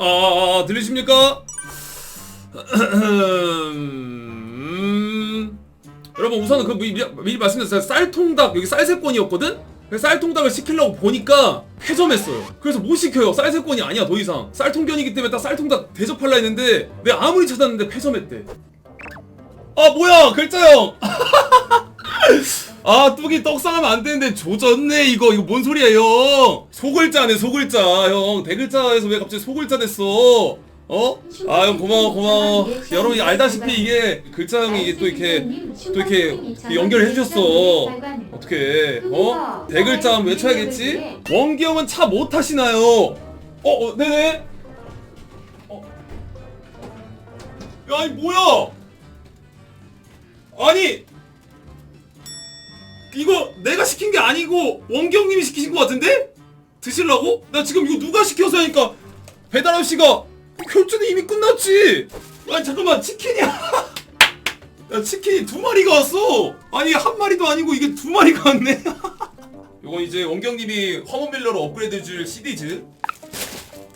아, 들리십니까? 음, 여러분 우선은 그 미리, 미리 말씀드렸어요. 쌀통닭 여기 쌀세권이었거든. 쌀통닭을 시키려고 보니까 폐점했어요. 그래서 못 시켜요. 쌀세권이 아니야 더 이상. 쌀통견이기 때문에 딱 쌀통닭 대접할라 했는데 내가 아무리 찾았는데 폐점했대. 아 뭐야 글자형. 아 뚝이 떡상하면 안 되는데 조졌네 이거 이거 뭔 소리야 형 소글자네 소글자 형 대글자에서 왜 갑자기 소글자 됐어 어? 아 형 고마워 고마워 여러분이 알다시피 이게 글자 형이 이게 또 이렇게 또 이렇게 연결해 주셨어 어떻게 어? 대글자 한번 외쳐야겠지? 원기 형은 차 못 타시나요? 어, 어 네네 어. 야 아니 뭐야 아니 이거 내가 시킨 게 아니고 원경님이 시키신 것 같은데? 드실라고? 나 지금 이거 누가 시켜서 하니까 배달 아저씨가 결제는 이미 끝났지. 아니 잠깐만 치킨이야. 야 치킨이 두 마리가 왔어. 아니 한 마리도 아니고 이게 두 마리가 왔네. 이건 이제 원경님이 화몬밀러로 업그레이드해줄 시리즈.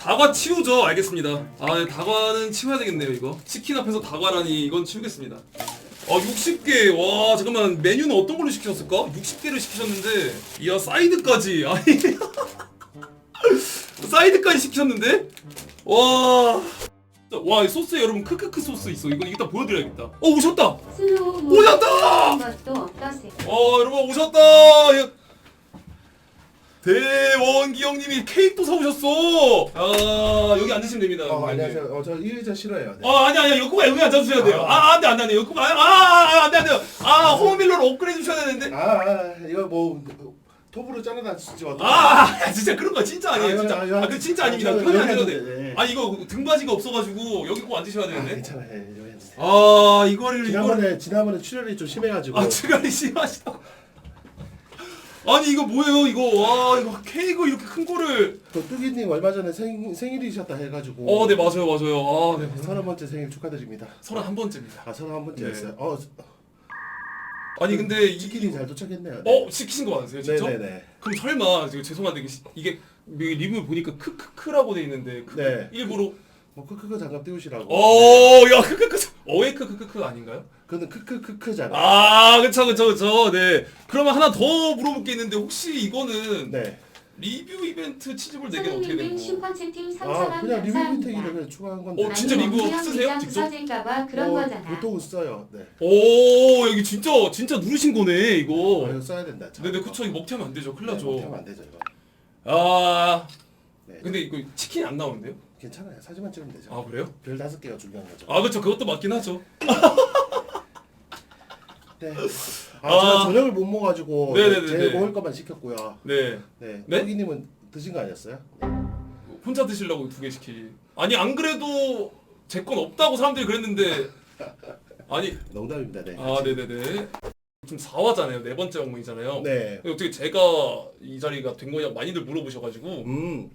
다과 치우죠. 알겠습니다. 아 네, 다과는 치워야 되겠네요 이거. 치킨 앞에서 다과라니 이건 치우겠습니다. 아 60개 와 잠깐만 메뉴는 어떤 걸로 시키셨을까? 60개를 시키셨는데 이야 사이드까지 아니 사이드까지 시키셨는데 와. 와, 이 소스 여러분 크크크 소스 있어. 이거 이따 보여드려야겠다. 어 오셨다. 슬로우 오셨다! 것도 어떠세요? 어 여러분 오셨다. 예. 대원기 형님이 케이크도 사오셨어. 아 여기 앉으시면 됩니다. 어. 안녕하세요. 어, 저 이의자 싫어해요. 네. 어 아니 아니 여기 여기 앉아주셔야 돼요. 아 안돼 안돼 안돼 여기 아, 아 안돼 안돼 아 홈밀러로 업그레이드 주셔야 되는데. 아, 아, 이거 뭐 톱으로 자르다 진짜 어떡해. 아, 아, 진짜 그런 거 진짜 아니에요 아, 진짜. 아, 아, 아그 진짜 아닙니다. 아, 여기 해도 돼. 아니 이거 등받이가 없어가지고 여기 꼭 앉으셔야 아, 되는데. 괜찮아요. 예, 여기 앉으세요. 아 이거를 이거를 지난번에 지난번에 출혈이 좀 심해가지고 아 치갈이 심하시다고. 아니 이거 뭐예요 이거 와 이거 케이크 이렇게 큰 거를. 또 뚜기님 얼마 전에 생, 생일이셨다 해가지고 어 네 맞아요 맞아요. 아네 서른 번째 생일 축하드립니다. 서른 한 번째입니다. 아 서른 한 번째였어요. 네. 어 아니 근데 이 치킨이 잘 도착했네요. 어 시키신 거 맞으세요 진짜? 네네네. 그럼 설마 지금 죄송한데 이게, 시- 이게 여기 리뷰 보니까 크크크라고 돼 있는데 크, 네. 일부러 뭐 크크크 장갑 띄우시라고. 어야 크크크 어웨이 크 크크크 아닌가요? 그는 크크크크잖아. 아 그쵸 그쵸 그쵸 네 그러면 하나 더 물어볼 게 있는데 혹시 이거는 네. 리뷰 이벤트 치즈볼 4개는 어떻게 선생님 되고 슈퍼채팅 아 삼사람 그냥 리뷰 감사합니다. 혜택이를 그냥 추가한 건데. 어, 진짜 리뷰 쓰세요? 직접? 부서질까봐 그런 어, 거잖아. 보통은 써요. 네. 오 여기 진짜 진짜 누르신 거네 어, 이거 이거 써야 된다. 참. 네네 그쵸 이거 먹튀하면 안 되죠 큰일 네, 나죠 못하면 안 되죠 이거. 아 네. 근데 이거 치킨이 안 나오는데요? 괜찮아요. 사진만 찍으면 되죠. 아 그래요? 별 다섯 개가 중요한 거죠. 아 그쵸 그것도 맞긴 하죠 네. 아, 아. 제가 저녁을 못 먹어가지고 네네네네. 제 먹을 것만 시켰고요. 네 네. 네? 여기님은 드신 거 아니었어요? 혼자 드시려고 두 개 시키 아니 안 그래도 제 건 없다고 사람들이 그랬는데 아니 농담입니다. 네. 아 네네네 지금 4화잖아요 네 번째 영웅이잖아요 네. 근데 어떻게 제가 이 자리가 된 거냐 많이들 물어보셔가지고 음.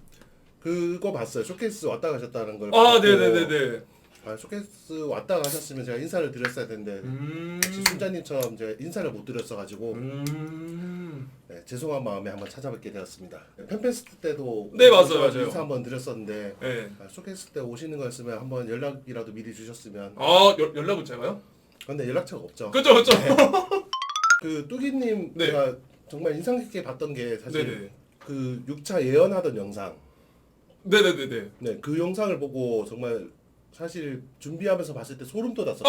그거 봤어요. 쇼케이스 왔다 가셨다는 걸. 아 봤고, 네네네네 아, 쇼케이스 왔다 가셨으면 제가 인사를 드렸어야 되는데 음... 혹시 순자님처럼 제가 인사를 못 드렸어가지고 음... 네, 죄송한 마음에 한번 찾아뵙게 되었습니다. 팬페스트 때도 네, 맞아요, 맞아요. 인사 한번 드렸었는데 네. 아, 쇼케이스 때 오시는 거였으면 한번 연락이라도 미리 주셨으면. 아 연, 연락을 제가요? 근데 연락처가 없죠. 그죠 그죠 그 뚜기님 네. 제가 정말 인상 깊게 봤던 게 사실 네네 그 6차 예언하던 영상 네네네네. 네 그 영상을 보고 정말 사실 준비하면서 봤을 때 소름 돋았었어요.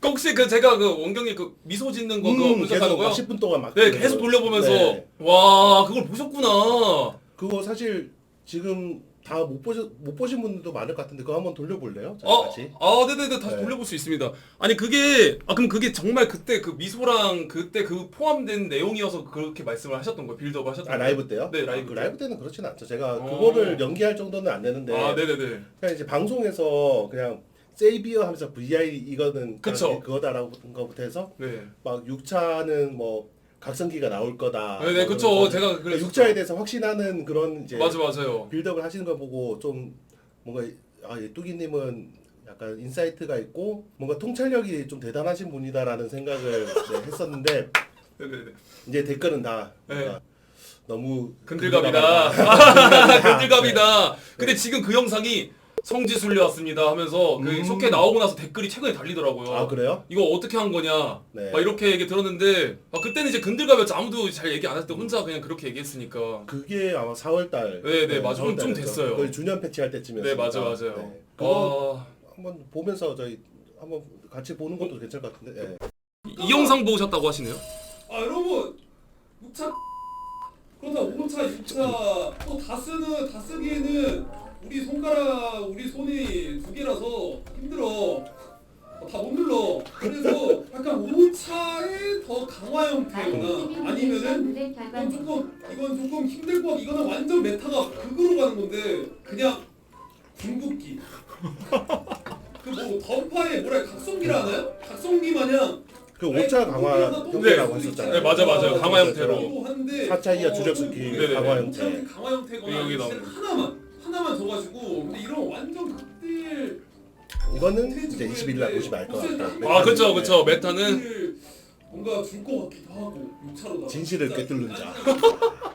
그 혹시 그 제가 그 원경이 그 미소 짓는 거 음, 보셨다는 계속 거요? 막 10분 동안 막 네 계속 돌려보면서. 네. 와 그걸 보셨구나. 그거 사실 지금 다 못 보신 못 보신 분들도 많을 것 같은데 그거 한번 돌려볼래요? 아, 같이 아, 네네네, 다시 네. 돌려볼 수 있습니다. 아니, 그게, 아, 그럼 그게 정말 그때 그 미소랑 그때 그 포함된 내용이어서 그렇게 말씀을 하셨던 거예요? 빌드업 하셨던 아 거예요? 라이브 때요? 네, 라이브 아, 그 때. 라이브 때는 그렇진 않죠. 제가 어. 그거를 연기할 정도는 안 되는데 아, 네네네. 그냥 이제 방송에서 그냥 세이비어 하면서 VI 이거는 그쵸. 그거다라고 한 거부터 해서 네. 막 6차는 뭐 각성기가 나올 거다. 네네, 뭐 그쵸. 그러면서 제가 그래서. 6차에 대해서 확신하는 그런 이제 맞아, 맞아요. 빌드업을 하시는 걸 보고 좀 뭔가 아, 이 뚜기님은 약간 인사이트가 있고 뭔가 통찰력이 좀 대단하신 분이다라는 생각을 네, 했었는데 네 네 네. 이제 댓글은 다 네. 뭔가 너무 근들갑이다. 근들갑이다. 근데 지금 그 영상이 성지순례 왔습니다 하면서 그 음. 쇼케 나오고 나서 댓글이 최근에 달리더라고요. 아 그래요? 이거 어떻게 한 거냐? 네. 막 이렇게 얘기 들었는데 아, 그때는 이제 근들갑이었지 아무도 잘 얘기 안 했을 때 혼자 그냥 그렇게 얘기했으니까. 그게 아마 4월달. 네, 네, 맞아. 좀- 좀 됐어요. 거의 주년 패치할 때쯤이었어요. 네 맞아 맞아요. 네. 그거 아, 한번 보면서 저희 한번 같이 보는 것도 괜찮을 것 같은데. 예. 이, 이 영상 보셨다고 하시네요? 아 여러분 6차 그러다 5차 6차 또 다 쓰는 다 쓰기에는 우리 손가락 우리 손이 두 개라서 힘들어 다 못 눌러 그래서 약간 5차의 더 강화 형태거나 아니면은 이건 조금 이건 조금 힘들 것 같- 이거는 완전 메타가 극으로 가는 건데 그냥 궁극기 그 뭐 던파에 뭐라 해, 각성기라 하나요? 각성기 마냥 그 5차 강화 형태라고 네, 했었잖아요. 네, 맞아, 맞아요. 강화 형태로. 로 하는데 사차 이하 어, 주력 좀 스킬. 강화 형태. 강화 형태거나 여기 진짜 나오는 하나만 하나만 더 가지고 근데 이런 완전 극딜 이거는 이제 20일 날 보시면 알 것 같아요. 아 그쵸 그쵸 메타는 극딜 뭔가 줄 것 같기도 하고 6차로다 진실을 꿰뚫는 자.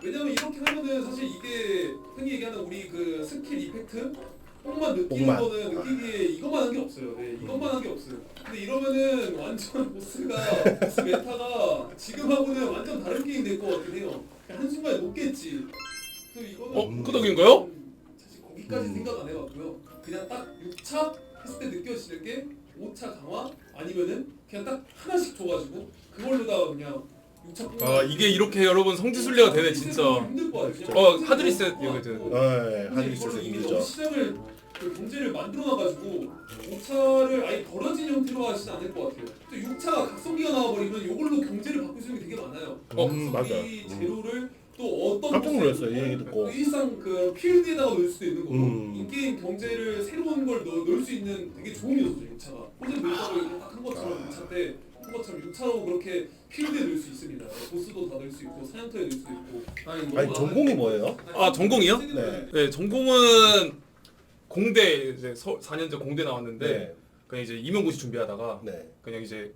왜냐면 이렇게 하면은 사실 이게 흔히 얘기하는 우리 그 스킬 이펙트 뽕만 느끼는 뽕만. 거는 느끼기에 이것만 한 게 없어요. 네, 이것만 한 게 없어요. 근데 이러면은 완전 보스가 보스 메타가 지금하고는 완전 다른 게임 될 것 같긴 해요. 그냥 한 순간에 녹겠지. 또 이거는 어? 끄덕인가요? 거기까지 음. 생각 안 해봤고요. 그냥 딱 6차 했을 때 느껴지는 게 5차 강화 아니면은 그냥 딱 하나씩 줘가지고 그걸로다가 그냥 6차 아 이게 이렇게 여러분 성지순례가 되네 진짜 힘들. 어 하드리셋 여기든 네, 근데 하드리스에서 이거를 이미 힘들죠. 너무 시장을 그 경제를 만들어놔가지고 5차를 아예 벌어진 형태로 하진 않을 것 같아요. 또 6차가 각성기가 나와버리면 이걸로 경제를 바꿀 수 있는 게 되게 많아요. 어, 음, 맞아. 각성기 재료를 또 어떤 깜짝 놀랐어요, 이 얘기 듣고. 또 일상 그 필드에다가 넣을 수도 있는 거고 음. 인게임 경제를 새로운 걸 넣, 넣을 수 있는 되게 좋은 요소죠 6차가 호재 밀가루 이렇게 딱한 것처럼 6차 때 한 것처럼 6차로 그렇게 필드에 넣을 수 있습니다 보스도 다 넣을 수 있고 사냥터에 넣을 수 있고 아니, 아니 전공이 안- 뭐예요? 아, 전공이요? 네. 네 전공은 공대 이제 서, 4년제 공대 나왔는데 네. 그냥 이제 임용고시 준비하다가 네. 그냥 이제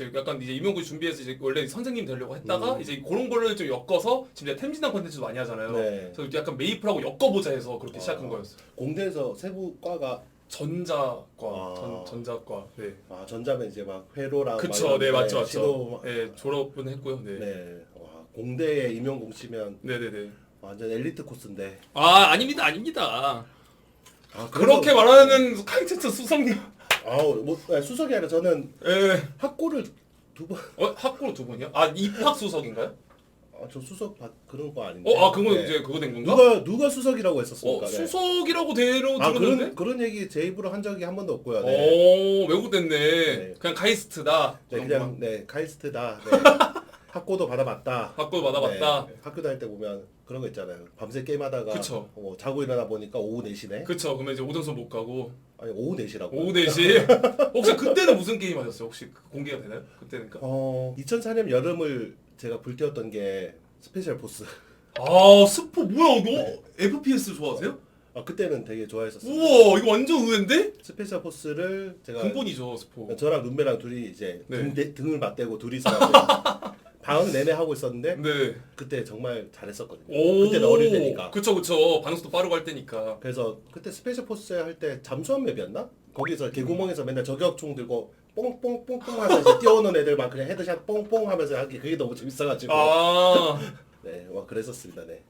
이제 약간 이제 임용고시 준비해서 이제 원래 선생님 되려고 했다가 음. 이제 그런 거를 좀 엮어서 지금 이제 템진단 컨텐츠도 많이 하잖아요. 네. 그래서 약간 메이플하고 엮어보자 해서 그렇게 아. 시작한 거였어요. 공대에서 세부과가 전자과, 아. 전, 전자과. 네. 아 전자면 이제 막 회로랑 그쵸, 막네 이런, 맞죠, 시도 맞죠. 막- 네 졸업은 했고요. 네. 네. 와, 공대에 임용 공시면 네, 네, 네. 완전 엘리트 코스인데. 아 아닙니다, 아닙니다. 아, 그렇게 말하는 카이테스 수성님. 아우 뭐 아니, 수석이 아니라 저는 예. 학고를 두 번. 어 학고로 두 번이요? 아 입학 수석인가요? 아, 저 수석 받 그런 거 아닌데. 어, 아 그거 네. 이제 그거 된 건가? 누가 누가 수석이라고 했었습니까? 어 네. 수석이라고 대로 아 들었는데. 그런 그런 얘기 제 입으로 한 적이 한 번도 없고요. 네. 오 외국됐네. 네. 그냥 카이스트다. 네, 그냥. 네 카이스트다. 네. 학고도 받아봤다. 학고 받아봤다. 네, 학교 다닐 때 보면 그런 거 있잖아요. 밤새 게임하다가 그쵸. 어, 자고 일어나 보니까 오후 4시네. 그쵸. 그러면 이제 오전수 못 가고 아니 오후 4시라고. 오후 4시. 혹시 그때는 무슨 게임 하셨어요? 혹시 그 공개가 되나요? 그때니까. 어 2004년 여름을 제가 불태웠던 게 스페셜 보스. 아 스포 뭐야? 너 FPS 좋아하세요? 아 그때는 되게 좋아했었어요. 우와 이거 완전 의외인데? 스페셜 보스를 제가 근본이죠 스포. 저랑 룸메랑 둘이 이제 네. 등, 대- 등을 맞대고 둘이서 방학 내내 하고 있었는데 네. 그때 정말 잘했었거든요. 오. 그때는 어릴 때니까. 그쵸 그쵸. 반응도 빠르고 할 때니까. 그래서 그때 스페셜 포스 할 때 잠수함 맵이었나? 거기서 개구멍에서 맨날 저격총 들고 뽕뽕뽕뽕 하면서 이제 뛰어오는 애들 막 그냥 헤드샷 뽕뽕 하면서 하기 그게 너무 재밌어가지고 아. 네, 막 그랬었습니다. 네.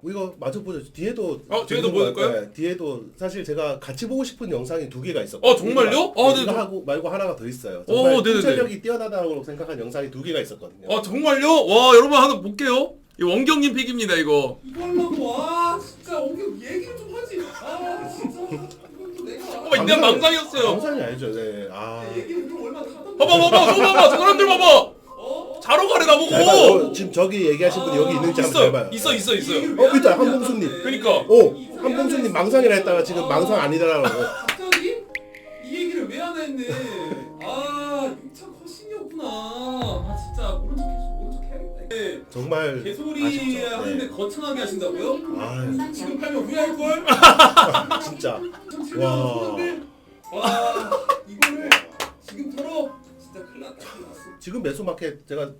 뭐 이거 마저 보죠. 뒤에도 어, 뒤에도 보여줄까요? 네, 뒤에도 사실 제가 같이 보고 싶은 영상이 두 개가 있었거든요. 어, 정말요? 아, 네, 이거 네. 하고 말고 하나가 더 있어요. 오, 정말 네네네. 통찰력이 뛰어나다고 생각한 영상이 두 개가 있었거든요. 아 정말요? 와 여러분 하나 볼게요. 이 원경님 픽입니다 이거. 이걸로도 와 진짜 옹경 얘기를 좀 하지 아 진짜 이것도 내가 어, 이날 망상이었어요. 영상이 아니죠. 네. 아. 얘기를 좀 얼마나 하던 봐봐 봐봐 저 봐봐 저 사람들 봐봐. 어? 자러 가래 잘 봐요. 나보고. 어, 지금 저기 얘기하신 분이 여기 있는지 한번 잘 있어 봐요. 있어 있어 있어요. 어, 있다. 한봉수님. 그러니까. 오, 한봉수님 망상이라 했다가 지금 망상 아니더라고. 갑자기 이 얘기를 왜안 했네 아 6차 컷신이었구나 아 진짜 모른 척 했어 모른 척 해야겠다 네. 정말 개소리 아쉽죠. 하는데 네. 거창하게 하신다고요? 아유, 지금 팔면 후회할 걸? 진짜. 참 와. 질려서 소는데 와 이거를 지금 털어 진짜 큰일 났다 큰일 지금 매수마켓 제가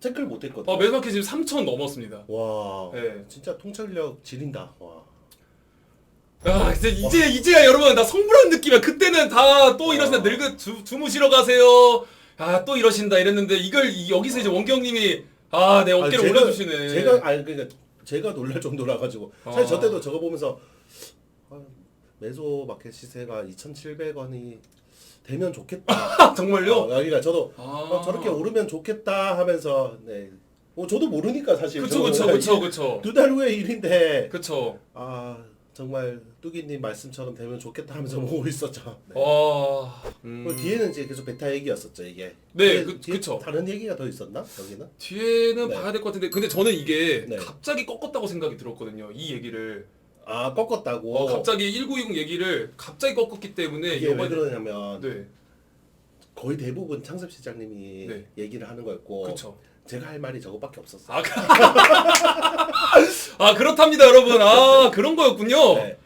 체크를 못했거든. 어 매스마켓 지금 3천 넘었습니다. 와, 네. 진짜 통찰력 지린다. 와. 야 이제 이제 이제야 여러분 나 성불한 느낌이야. 그때는 다 또 이러신다 어. 늙은 주, 주무시러 가세요. 아 또 이러신다 이랬는데 이걸 이- 여기서 이제 원경님이 아 내 어깨를 아니, 제가- 올려주시네. 제가 아니 그러니까 제가 놀랄 정도라 가지고 사실 아. 저 때도 저거 보면서 아, 메소 마켓 시세가 2,700원이 되면 좋겠다. 아, 정말요? 어, 그러니까 저도 아. 어, 저렇게 오르면 좋겠다 하면서 네. 어, 저도 모르니까 사실 그쵸 그쵸 그쵸 그쵸 두달 후에 일인데 그쵸. 아 정말 뚜기님 말씀처럼 되면 좋겠다 하면서 보고 있었죠. 네. 와. 음. 그리고 뒤에는 이제 계속 베타 얘기였었죠 이게. 네, 뒤에- 그- 뒤에 그쵸. 다른 얘기가 더 있었나 여기는? 뒤에는 네. 봐야 될 것 같은데 근데 저는 이게 네. 갑자기 꺾었다고 생각이 들었거든요. 이 얘기를. 아 꺾었다고. 어, 갑자기 1920 얘기를 갑자기 꺾었기 때문에 이게 왜 이번에- 그러냐면 네. 거의 대부분 창섭 시장님이 네. 얘기를 하는 거였고 그렇죠. 제가 할 말이 저거밖에 없었어요. 아, 그- 아 그렇답니다, 여러분. 아 그런 거였군요. 네.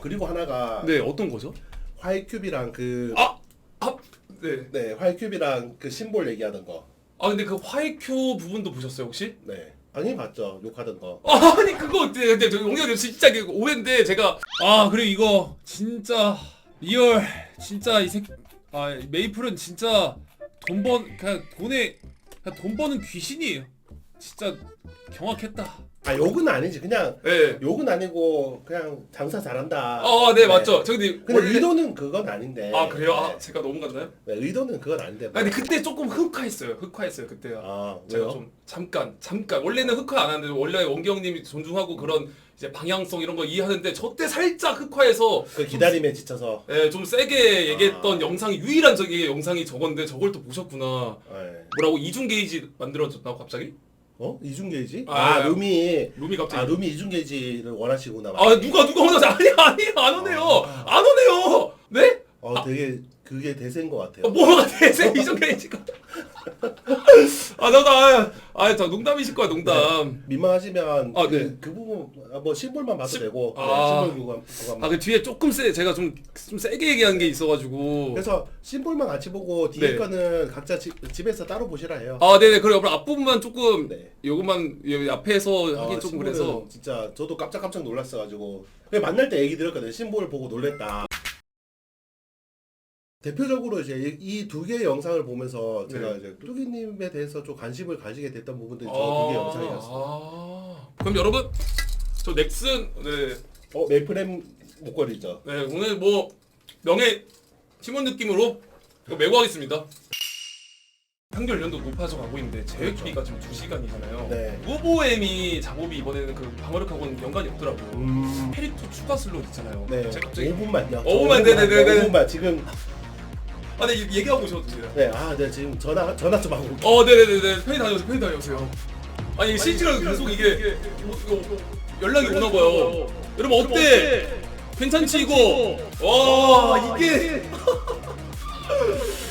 그리고 하나가 네, 어떤 거죠? 화이큐비랑 그 아, 아, 네. 네, 화이큐비랑 그 심볼 얘기하던 거. 아 근데 그 화이큐 부분도 보셨어요 혹시? 네. 아니 봤죠. 욕하던 거. 아니 그거? 근데 저 용렬이 진짜 그 오해인데 제가 아 그리고 이거 진짜 리얼 진짜 이색 아 메이플은 진짜 돈 번 그냥 돈에 그냥 돈 버는 귀신이에요. 진짜 경악했다. 아 욕은 아니지. 그냥 네. 욕은 아니고 그냥 장사 잘한다. 아, 네, 맞죠. 저 근데 근데 원래 의도는 그건 아닌데. 아 그래요? 아 네. 제가 너무 갔나요? 네, 의도는 그건 아닌데. 아 근데 그때 조금 흑화했어요. 흑화했어요 그때가. 아, 제가 왜요? 좀 잠깐 잠깐 원래는 흑화 안 하는데 원래 원경님이 존중하고 그런 이제 방향성 이런 거 이해하는데 저 때 살짝 흑화해서 그 기다림에 지쳐서. 예, 좀 세게 얘기했던 아. 영상이 유일한 저기 영상이 저건데 저걸 또 보셨구나. 네. 뭐라고 이중 게이지 만들어졌다고 갑자기? 어? 이중 게이지? 아, 아, 아, 룸이 룸이 아, 갑자기. 룸이 이중 게이지를 원하시구나. 아, 누가 누가 오늘 아니 아니 안 오네요. 아. 안 오네요. 네? 어, 되게 그게 대세인 것 같아요. 아, 뭐가 대세 이중 게이지가? 아, 나도 아, 저 농담이실 거야 농담. 민망하시면 아, 그, 네. 그 부분 아, 뭐 심볼만 봐도 심- 되고 네, 아. 심볼 구간 구간 아, 그 뒤에 조금 세 제가 좀 좀 세게 얘기한 게 있어가지고. 그래서 심볼만 같이 보고 뒤에 네. 거는 각자 집, 집에서 따로 보시라 해요. 아, 네네. 그래, 앞 앞부분만 조금 네. 요것만 앞에서 하긴 어, 조금 심볼은 그래서. 진짜 저도 깜짝깜짝 놀랐어가지고 만날 때 얘기 들었거든요. 심볼 보고 놀랬다. 대표적으로 이제 이 두 개의 영상을 보면서 제가 네. 이제 뚜기님에 대해서 좀 관심을 가지게 됐던 부분들이 저 아, 두 개의 영상이었어요. 아. 그럼 여러분, 저 넥슨, 네, 어 메이플햄 목걸이죠. 네 오늘 뭐 명예 팀원 느낌으로 이거 메고 하겠습니다. 평균 연령도 높아져 가고 있는데 제외기가 지금 2 시간이잖아요. 네. 무보엠이 작업이 이번에는 그 방어력하고는 연관이 없더라고요. 음. 페리투 추가 슬롯 있잖아요. 네. 제가 갑자기 5분만요. 5분만, 네네네네. 5분만 지금 아, 네 얘기하고 오셔도 됩니다. 네, 아, 네 지금 전화 전화 좀 하고. 올게요. 어, 네네네네. 편히 다녀오세요. 편히 다녀오세요. 아니 실제로 계속 이게 이거, 이거 연락이 오나 봐요. 여러분 어때? 괜찮지 이거? 와 이게